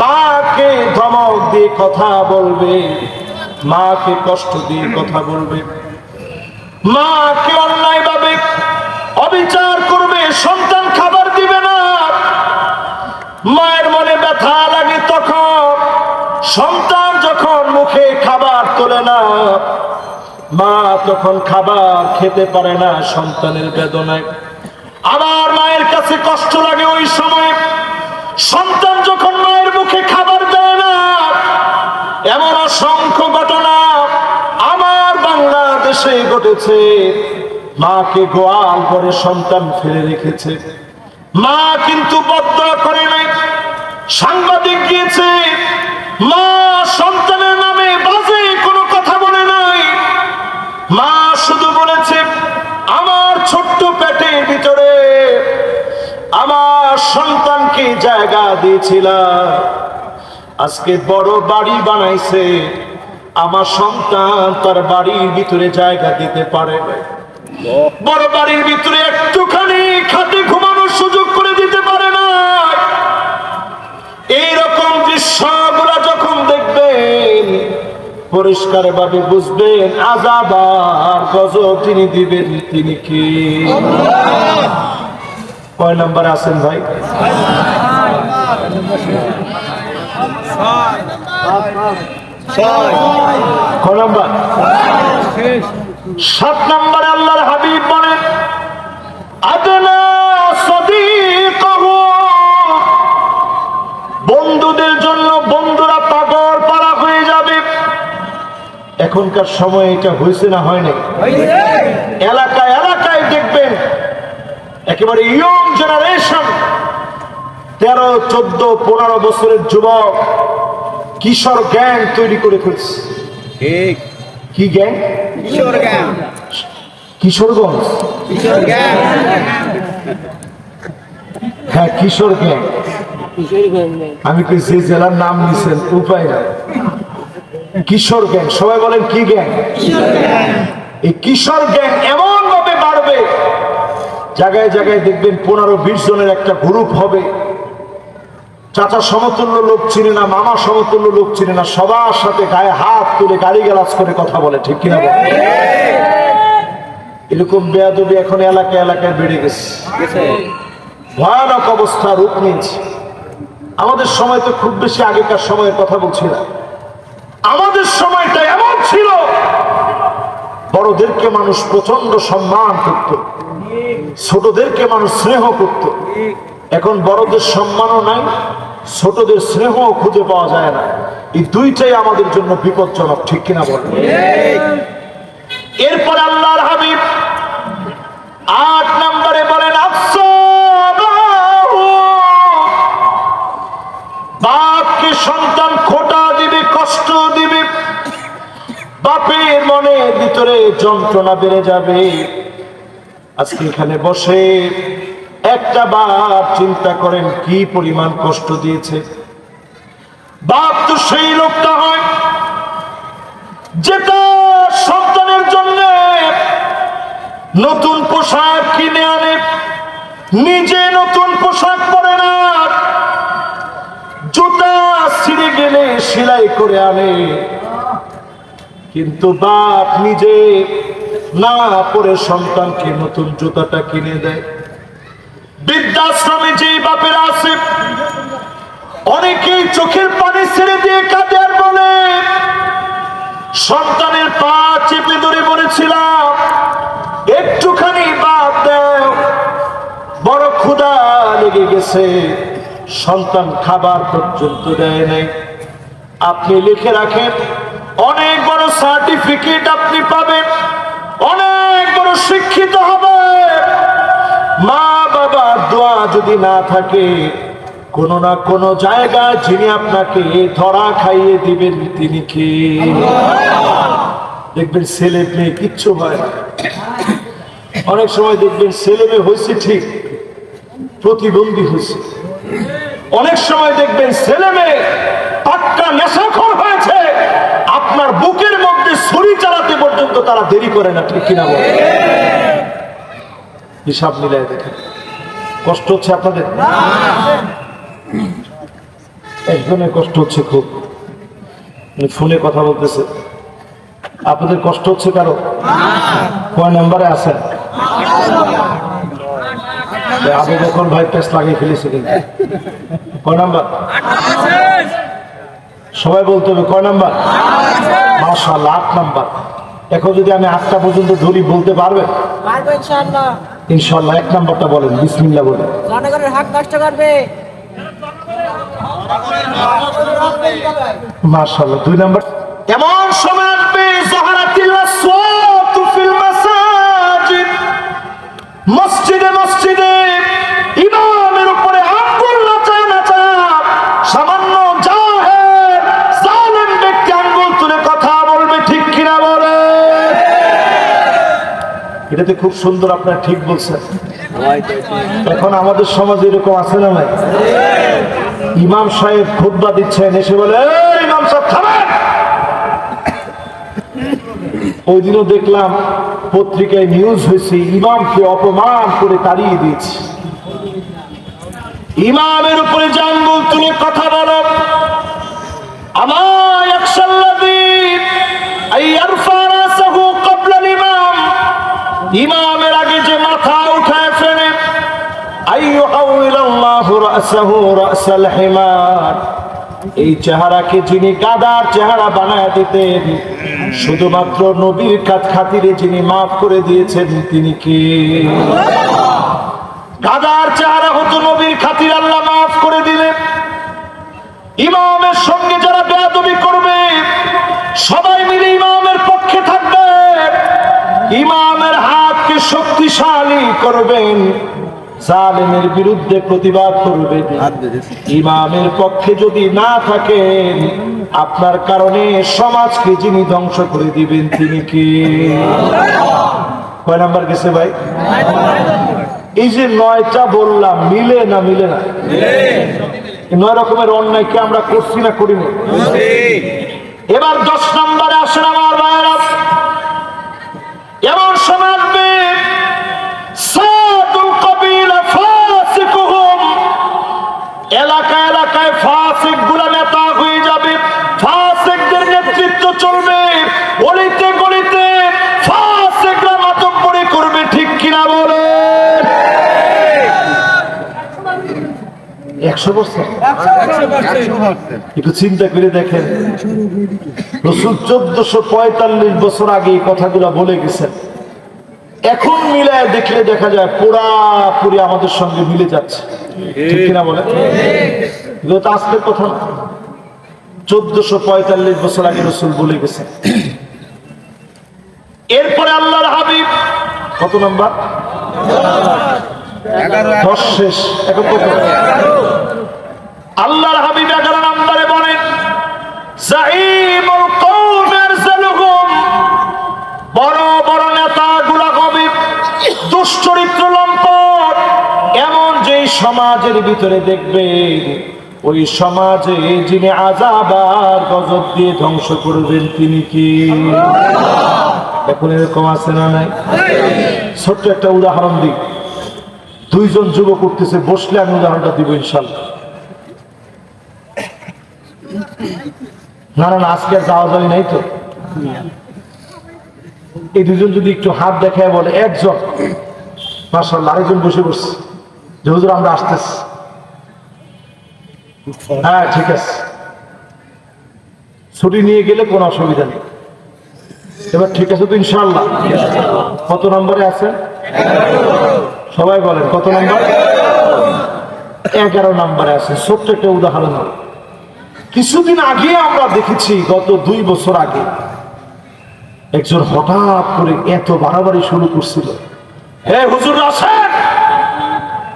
মাকে ধমক দিয়ে কথা বলবে, মাকে কষ্ট দিয়ে কথা বলবে। মাকে অন্যায় ভাবে অবিচার করবে, সন্তান খাবার দিবে না। মায়ের মনে ব্যথা লাগে তখন, সন্তান যখন মুখে খাবার তোলে না, মা তখন খাবার খেতে পারে না সন্তানের বেদনায়। আবার মায়ের কাছে কষ্ট লাগে ওই সময়। সন্তান অসংখ্য ঘটনা আমার বাংলাদেশে ঘটেছে। মাকে গোয়াল করে সন্তান ফেলে রেখেছে। মা কিন্তু বদ্ধ করে নাই। সাংবাদিক গিয়েছে, মা সন্তানের নামে বাজে কোনো কথা বলে নাই। মা শুধু বলেছে, আমার ছোট্ট পেটের ভিতরে আমার সন্তানকে জায়গা দিয়েছিলাম। আজকে বড় বাড়ি বানাইছে। আমার সন্তান তার বাড়ির ভিতরে জায়গা দিতে পারে বড় বাড়ির ভিতরে একটুখানি খাটে ঘুমানোর সুযোগ করে দিতে পারে না এইরকম দৃশ্যগুলো যখন দেখবেন পরিষ্কার ভাবে বুঝবেন, আজাব আর গজব তিনি দিবেন তিনি কি? কয় নম্বর আছেন ভাই? নম্বর। সাত নম্বরে আল্লাহর হাবিব বলেন আদনা বন্ধুদের জন্য বন্ধুরা পাগল পাড়া হয়ে যাবে। এখনকার সময় এটা হয়েছে না হয়নি। এলাকায় এলাকায় দেখবেন একেবারে ইয়ং জেনারেশন তেরো চোদ্দ পনেরো বছরের যুবক কিশোর গ্যাং তৈরি করে ফেলছে। ঠিক। কি গ্যাং? কিশোর জ্ঞান কিশোরগঞ্জ। কিশোর জ্ঞান হ্যাঁ কিশোর গ্যাং। আমি কি যে জেলার নাম নিছেন উপায় নাই। কিশোর গ্যাং সবাই বলেন কি গ্যাং? এই কিশোর গ্যাং এমন ভাবে বাড়বে জায়গায় জায়গায় দেখবেন পনেরো বিশ জনের একটা গ্রুপ হবে। চাচা সমতুল্য লোক চিনে না, মামা সমতুল্য লোক চিনে না, সবার সাথে গায়ে হাত তুলে গাড়ি গালাজ করে কথা বলে, ঠিক কিনা এরকম বেয়াদবি এখন এলাকায় এলাকায় বেড়ে গেছে। ভয়ানক অবস্থা, রূপ নিয়েছে। আমাদের সময় তো খুব বেশি আগেকার সময়ের কথা বলছি না। আমাদের সময়টা এমন ছিল, বড়দেরকে মানুষ প্রচণ্ড সম্মান করত, ছোটদেরকে মানুষ স্নেহ করত। এখন বড়দের সম্মানও নাই, ছোটদের স্নেহও খুঁজে পাওয়া যায় না। এই দুইটাই আমাদের জন্য বিপজ্জনক, ঠিক কিনা বলেন এরপর আল্লাহর হাবিব আট নম্বরে বলেন বাপকে সন্তান খোটা দিবে, কষ্ট দিবে, বাপের মনের ভিতরে যন্ত্রণা বেড়ে যাবে। আজকে এখানে বসে একটা বাপ চিন্তা করেন কি পরিমাণ কষ্ট দিয়েছে। বাপ তো সেই লোকটা হয় যেটা সন্তানের জন্য নতুন পোশাক কিনে আনে, নিজে নতুন পোশাক পরে না, জুতা ছিঁড়ে গেলে সেলাই করে আনে। কিন্তু বাপ নিজে না পরে সন্তানকে নতুন জুতাটা কিনে দেয়। বৃদ্ধাশ্রমে যে বাপেরা আছে, অনেকেই চোখের পানি ছেড়ে দিয়ে কাঁদে আর বলে, সন্তানের পা চেপে ধরে বলেছিলাম, একটুখানি বাদ দাও, বড় ক্ষুধা লেগে গেছে, সন্তান খাবার পর্যন্ত দেয় নাই। আপনি লিখে রাখেন, অনেক বড় সার্টিফিকেট আপনি পাবেন, অনেক বড় শিক্ষিত হবে। মা যদি না থাকে, কোন না কোন জায়গায় যিনি আপনাকে ধরা খাইয়ে দিবেন, তিনি কি? দেখবেন ছেলে মেয়ে কিচ্ছু হয় অনেক সময় দেখবেন ছেলে মেয়ে হয়েছে ঠিক, প্রতিবন্ধী হয়েছে অনেক সময় দেখবেন ছেলে মেয়ে পাক্কা নেশাখর হয়েছে, আপনার বুকের মধ্যে ছুরি চালাতে পর্যন্ত তারা দেরি করে না, ঠিক কিনা বলে হিসাব মিলাই দেখেন। কষ্ট হচ্ছে আপনাদের? একজনের কষ্ট হচ্ছে খুব। ফোনে কথা বলতেছে। আপনাদের কষ্ট হচ্ছে কারও? কয় নাম্বারে আছেন? আবু বকর ভাই টেস্ট লাগিয়ে ফেলেছে কিন্তু। কয় নাম্বার? সবাই বলতে হবে কয় নাম্বার? মাশাআল্লাহ, আট নাম্বার। এখন যদি আমি আটটা পর্যন্ত ধরি, বলতে পারব ইনশাল্লাহ এক নম্বরটা বলেন বিসমিল্লা বলেন। জনগণের হক নষ্ট করবে। মাশাআল্লাহ দুই নম্বর। এমন সময় আসবে? মাসাজিদ মসজিদে এটাতে খুব সুন্দর আপনারা ঠিক বলছেন। এখন আমাদের সমাজে এরকম আছে না ভাই ইমাম সাহেব খুতবা দিচ্ছেন, এসে বলে ইমাম সাহেব ওই দিনও দেখলাম পত্রিকায় নিউজ হয়েছে, ইমামকে অপমান করে তাড়িয়ে দিয়েছে। ইমামের উপরে জাঙ্গুল তুলে কথা বলো। আমার ইমামের আগে যে মাথা উঠায় ফেলে এই চেহারাকে যিনি গাদার চেহারা বানায় দিতেন, শুধুমাত্র নবীর কাজ খাতিরে যিনি মাফ করে দিয়েছেন, তিনি কি? গাদার চেহারা হতো নবীর খাতির আল্লাহ মাফ করে দিলেন। ইমামের সঙ্গে যারা বেয়াদবি করবে, সবাই মিলে ইমামের পক্ষে থাকবে। ইমামের হাতকে শক্তিশালী করবেন। জালেমের বিরুদ্ধে প্রতিবাদ করবেন। ইমামের পক্ষে যদি না থাকেন আপনার কারণে সমাজকে যিনি ধ্বংস করে দিবেন তিনি কি? কয় নাম্বার গেছে ভাই? এই যে নয়টা বললাম মিলে না মিলে না? নয় রকমের অন্যায়কে আমরা করছি না করিনি এবার দশ নম্বরে আসেন আমার ভাইয়েরা। এমন সময় এলাকায় ফাসিকগুলা নেতা হয়ে যাবে। ফাসিকদের নেতৃত্ব চলবে। গলিতে গলিতে ফাসিকরা মাতব্বরি করবে, ঠিক কিনা বলে? একশো বছর। একটু চিন্তা করে দেখেন। রসুল চোদ্দশো পঁয়তাল্লিশ বছর আগে এই কথাগুলো বলে গেছেন। এখন মিলায় দেখলে দেখা যায় পুরাপুরি আমাদের সঙ্গে মিলে যাচ্ছে। ঠিক কিনা বলে? এগুলো তো আজকের কথা না চোদ্দশো পঁয়তাল্লিশ বছর আগে রসুল বলে গেছেন এরপরে আল্লাহর হাবিব কত নম্বর? দশ শেষ এখন কত? আল্লাহর হাবিব এগারো নম্বরে বলেন বড় বড় নেতাগুলা হবে দুশ্চরিত্র লম্পট এমন যে সমাজের ভিতরে দেখবে ওই সমাজে যিনি আজাব আর গজব দিয়ে ধ্বংস করবেন তিনি কি? এখন এরকম আছে না নাই? ছোট্ট একটা উদাহরণ দিই। দুইজন যুবক উঠতেছে, বসলে আমি উদাহরণটা দিব ইনশাল্লাহ না না আজকে যাওয়া যাবে নাই তো। এই দুজন যদি একটু হাত দেখায় বলে, একজন মাসাল্লাহ আরেকজন বসে বসছে। যে হুজুর, আমরা আসতেছি। হ্যাঁ ঠিক আছে। ছুটি নিয়ে গেলে কোনো অসুবিধা নেই। এবার ঠিক আছে তো ইনশাল্লাহ কত নম্বরে আছে? সবাই বলেন, কত নম্বর? এগারো নম্বরে আছে। ছোট্ট একটা উদাহরণ। কিছুদিন আগে আমরা দেখেছি, গত দুই বছর আগে, একজন হঠাৎ করে এত বাড়াবাড়ি শুরু করছিল। হে হুজুর আসেন!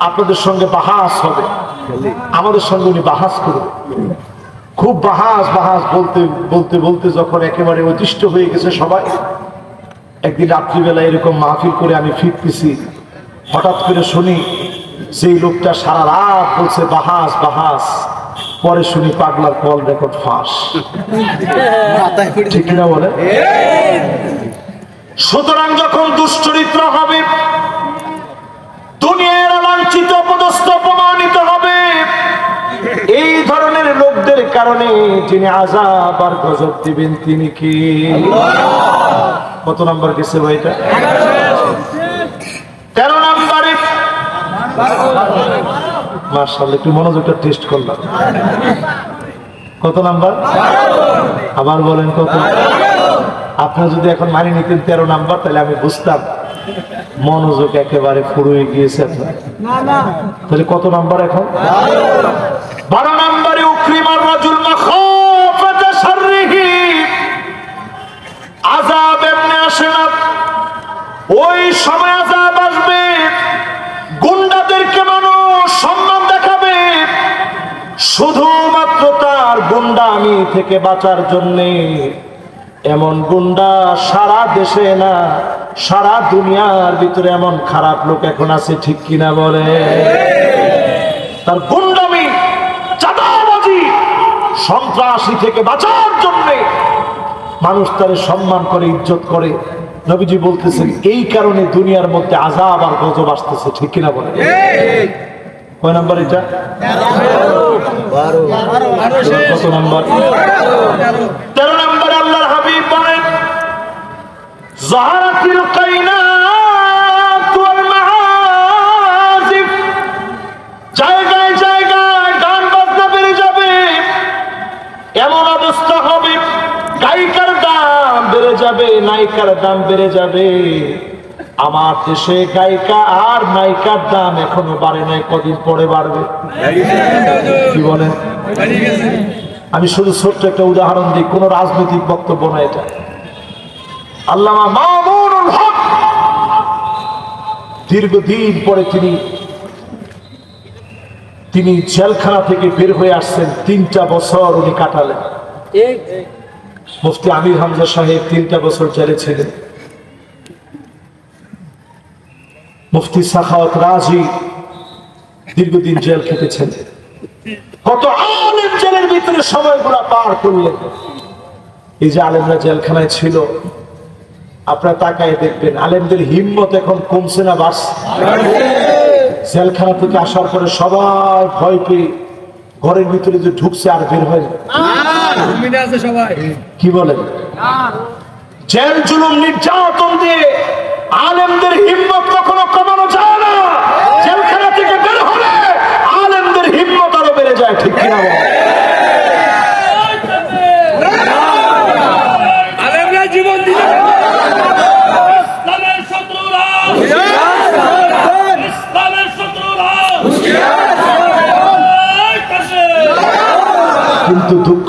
আপনাদের সঙ্গে বাহাস হবে। আমাদের সঙ্গে উনি বাহাস করবে খুব বাহাস বাহাস বলতে বলতে বলতে যখন একেবারে অতিষ্ঠ হয়ে গেছে সবাই, একদিন রাত্রিবেলা এরকম মাহফিল করে আমি ফিরতেছি। হঠাৎ করে শুনি সেই লোকটা সারা রাত বলছে, বাহাস বাহাস। পরে শুনি পাগলার কল রেকর্ড ফাঁস। ঠিক কিনা বলে সুতরাং যখন দুশ্চরিত্র হবে কারণে যিনি আজাব আর গজব দিবেন তিনি কি? কত নম্বর গেছে ভাইটা? তেরো নাম্বারে। মার্শাল একটু মনোযোগটা টেস্ট করলাম। কত নাম্বার? আবার বলেন কত? আপনি যদি এখন মানি নিতেন তেরো নাম্বার, তাহলে আমি বুঝতাম। মনোযোগ একেবারে ফুরিয়ে গিয়েছে তাহলে কত নাম্বার এখন? বারো নাম্বারে। আসে না। ওই সময় আযাব আসবে। গুন্ডাদেরকে মানুষ সম্মান দেখাবে। শুধুমাত্র তার গুন্ডামি থেকে বাঁচার জন্যে। এমন গুন্ডা সারা দেশে না, সারা দুনিয়ার ভিতরে এমন খারাপ লোক এখন আছে, ঠিক কিনা বলে? তার গুন্ডামি, চাঁদাবাজি, সন্ত্রাসী থেকে বাঁচার জন্যে মানুষ তারে সম্মান করে, ইজ্জত করে। নবীজি বলতেছেন, এই কারণে দুনিয়ার মধ্যে আজাব আর গজব আসতেছে, ঠিক কিনা বলে কয় মাআজিফ জায়গায় জায়গায় গান বাজনা বেড়ে যাবে এমন অবস্থা হবে গায়িকার দাম বেড়ে যাবে, নায়িকার দাম বেড়ে যাবে। আমার দেশে গায়িকা আর নায়িকার দাম এখনও বাড়ে নাই, কদিন পরে বাড়বে। কি বলেন? আমি শুধু ছোট্ট একটা উদাহরণ দিই, কোন রাজনৈতিক বক্তব্য না এটা। আল্লামা মামুনুল হক, দীর্ঘদিন পরে তিনি তিনি জেলখানা থেকে বের হয়ে আসছেন, তিনটা বছর উনি কাটালেন। মুফতি আমির হামজা সাহেব তিনটা বছর জেলে ছিলেন। মুফতি সাখাওয়াত রাজি দীর্ঘদিন জেল খেটেছেন। কত আলেম জেলের ভিতরে সময়গুলা পার করলেন। এই যে আলেমরা জেলখানায় ছিল আপনারা তাকায় দেখবেন আলেমদের হিম্মত এখন কমছে না বাড়ছে। জেলখানা থেকে আসার পরে সবাই ভয় পেয়ে ঘরের ভিতরে যে ঢুকছে আর বের হয় সবাই কি বলে? জেল জুলুম, নির্যাতন দিয়ে আলেমদের হিম্মত কখনো কমানো যায় না জেলখানা থেকে বের হলে আলেমদের হিম্মত আরও বেড়ে যায় ঠিক কিনা বলেন? আলেমরা জীবন দিতে ইসলামের শত্রুরা ইসলামের শত্রুরা এই কাছে কিন্তু দুঃখ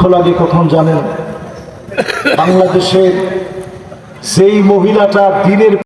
কখন জানেন বাংলাদেশের সেই মহিলাটা দিনের